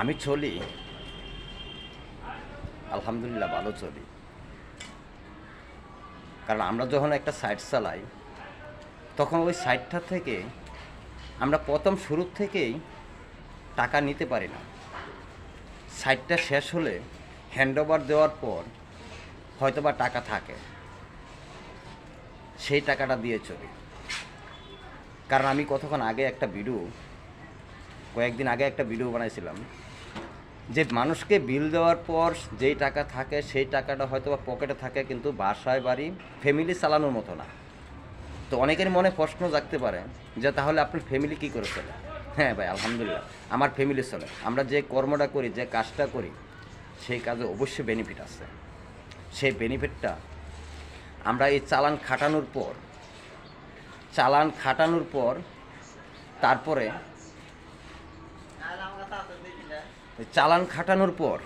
আমি চলি। আলহামদুলিল্লাহ ভালো চলি। কারণ আমরা যখন একটা সাইট চালাই, তখন ওই সাইটটা থেকে আমরা প্রথম শুরু থেকেই টাকা নিতে পারি না। সাইটটা শেষ হলে হ্যান্ডওভার দেওয়ার পর হয়তোবা টাকা থাকে। সেই টাকাটা দিয়ে চলি। কারণ আমি কতক্ষণ আগে একটা ভিডিও কয়েকদিন আগে একটা ভিডিও বানাইছিলাম। যে মানুষকে বিল দেওয়ার পর যেই টাকা থাকে, সেই টাকাটা হয়তো বা পকেটে থাকে, কিন্তু বাসায় বাড়ি ফ্যামিলি চালানোর মতো না। তো অনেকের মনে প্রশ্ন জাগতে পারে যে তাহলে আপনার ফ্যামিলি কী করে চলে? হ্যাঁ ভাই, আলহামদুলিল্লাহ। আমার ফ্যামিলি চলে। আমরা যে কর্মটা করি, যে কাজটা করি, সেই কাজে অবশ্যই বেনিফিট আছে। সেই বেনিফিটটা আমরা এই চালান খাটানোর পর, চালান খাটানোর পর, তারপরে ওই চালান খাটানোর পর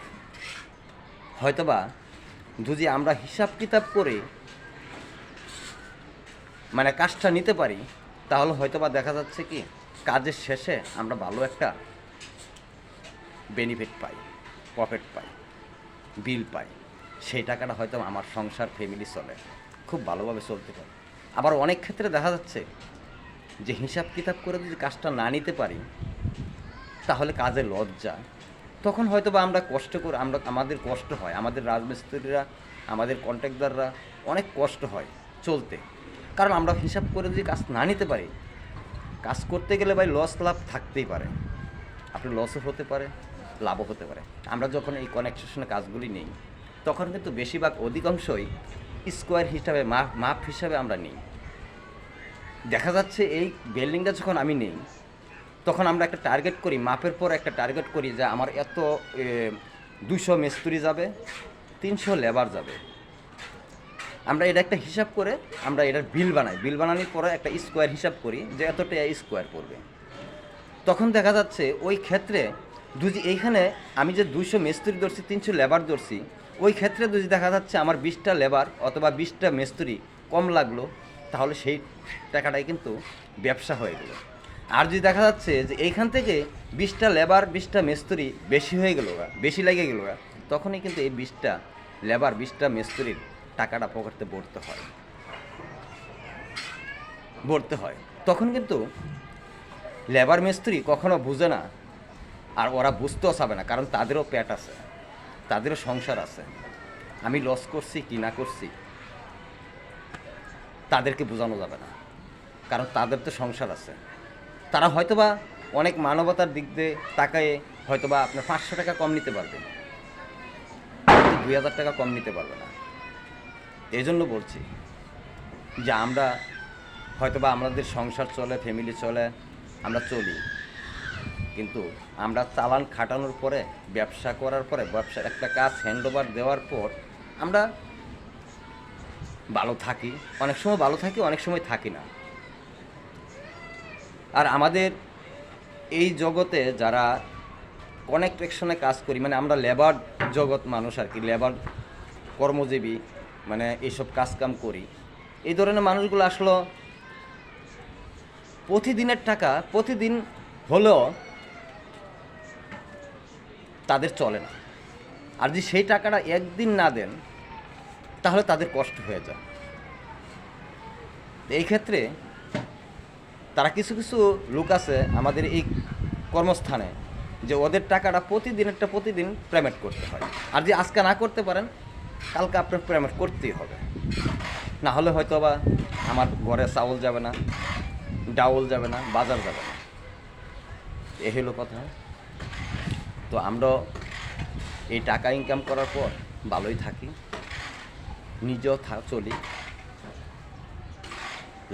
হয়তোবা যদি আমরা হিসাব কিতাব করে মানে কাজটা নিতে পারি, তাহলে হয়তোবা দেখা যাচ্ছে কি কাজের শেষে আমরা ভালো একটা বেনিফিট পাই প্রফিট পাই বিল পাই। সেই টাকাটা হয়তো আমার সংসার ফ্যামিলি চলে। খুব ভালোভাবে চলতে পারে। আবার অনেক ক্ষেত্রে দেখা যাচ্ছে যে হিসাব কিতাব করে যদি কাজটা না নিতে পারি, তাহলে কাজে লজ্জা। তখন হয়তো বা আমরা কষ্ট করে আমরা, আমাদের কষ্ট হয়। আমাদের রাজমিস্ত্রিরা, আমাদের কন্ট্রাক্টররা অনেক কষ্ট হয় চলতে। কারণ আমরা হিসাব করে যদি কাজ না নিতে পারি, কাজ করতে গেলে ভাই লস লাভ থাকতেই পারে। আপনি লসও হতে পারে, লাভও হতে পারে। আমরা যখন এই কনেকশনের কাজগুলি নেই, তখন কিন্তু বেশিরভাগ অধিকাংশই স্কোয়ার হিসাবে, মাপ মাপ হিসাবে আমরা নিই। দেখা যাচ্ছে এই বিল্ডিংটা যখন আমি নেই তখন আমরা একটা টার্গেট করি, মাপের পর একটা টার্গেট করি যে আমার এত দুশো মিস্ত্রি যাবে, তিনশো লেবার যাবে। আমরা এটা একটা হিসাব করে আমরা এটার বিল বানাই। বিল বানানোর পরে একটা স্কোয়ার হিসাব করি যে এতটা স্কোয়ার পড়বে। তখন দেখা যাচ্ছে ওই ক্ষেত্রে যদি এইখানে আমি যে দুশো মিস্ত্রি ধরছি, তিনশো লেবার ধরছি, ওই ক্ষেত্রে যদি দেখা যাচ্ছে আমার বিশটা লেবার অথবা বিশটা মিস্ত্রি কম লাগল, তাহলে সেই টাকাটাই কিন্তু ব্যবসা হয়ে গেলো। আর যদি দেখা যাচ্ছে যে এইখান থেকে বিশটা লেবার বিশটা মিস্ত্রি বেশি হয়ে গেলো বেশি লেগে গেলো তখনই কিন্তু এই বিশটা লেবার বিশটা মিস্ত্রির টাকাটা পকেটে ভরতে হয়। ভরতে হয়। তখন কিন্তু লেবার, মিস্ত্রি কখনো বুঝে না আর ওরা বুঝতেও চাবে না, কারণ তাদেরও পেট আছে, তাদেরও সংসার আছে। আমি লস করছি কি না করছি, তাদেরকে বোঝানো যাবে না, কারণ তাদের তো সংসার আছে। তারা হয়তোবা অনেক মানবতার দিক দিয়ে তাকায়ে হয়তোবা আপনার পাঁচশো টাকা কম নিতে পারবে। দুই হাজার টাকা কম নিতে পারবে না। এই জন্য বলছি যে আমরা হয়তোবা আমাদের সংসার চলে ফ্যামিলি চলে, আমরা চলি। কিন্তু আমরা চালান খাটানোর পরে, ব্যবসা করার পরে, ব্যবসার একটা কাজ হ্যান্ডওভার দেওয়ার পর আমরা ভালো থাকি। অনেক সময় ভালো থাকি, অনেক সময় থাকি না। আর আমাদের এই জগতে যারা কনেকট্রেকশনে কাজ করি মানে আমরা লেবার জগৎ মানুষ আর কি লেবার কর্মজীবী মানে এইসব কাজকাম করি, এই ধরনের মানুষগুলো আসলো প্রতিদিনের টাকা, প্রতিদিন হলেও তাদের চলে না। আর যদি সেই টাকাটা একদিন না দেন, তাহলে তাদের কষ্ট হয়ে যায়। এই ক্ষেত্রে তারা কিছু কিছু লোক আছে আমাদের এই কর্মস্থানে যে ওদের টাকাটা প্রতিদিন একটা প্রতিদিন পেমেন্ট করতে হয়। আর যদি আজকে না করতে পারেন, কালকে আপনার পেমেন্ট করতেই হবে। না হলে হয়তো বা আমার ঘরে চাউল যাবে না, ডাউল যাবে না, বাজার যাবে না। এ হলো কথা। তো আমরা এই টাকা ইনকাম করার পর ভালোই থাকি, নিজেও চলি।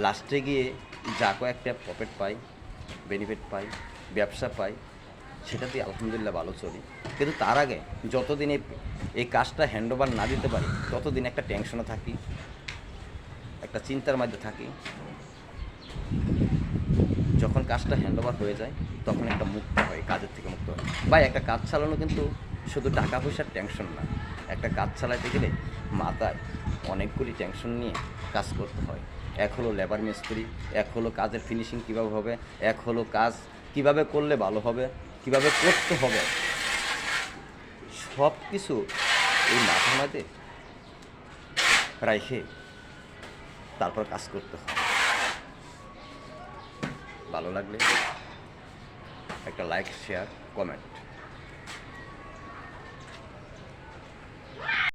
লাস্টে গিয়ে যা কয়েকটা প্রফিট পাই বেনিফিট পাই, ব্যবসা পাই সেটাতে আলহামদুলিল্লাহ ভালো চলি। কিন্তু তার আগে যতদিন এই কাজটা হ্যান্ডওভার না দিতে পারি, ততদিন একটা টেনশনে থাকি, একটা চিন্তার মধ্যে থাকি। যখন কাজটা হ্যান্ডওভার হয়ে যায়, তখন একটা মুক্ত হয়, কাজের থেকে মুক্ত হয়। বা একটা কাজ চালানো কিন্তু শুধু টাকা পয়সার টেনশন না। একটা কাজ চালাতে গেলে মাথায় অনেকগুলি টেনশন নিয়ে কাজ করতে হয়। এক হলো লেবার মিস্ত্রি, এক হলো কাজের ফিনিশিং কীভাবে হবে, এক হলো কাজ কীভাবে করলে ভালো হবে, কীভাবে করতে হবে। সব কিছু এই মাথা মাঝে রাইখে তারপর কাজ করতে হবে। ভালো লাগলে একটা লাইক শেয়ার কমেন্ট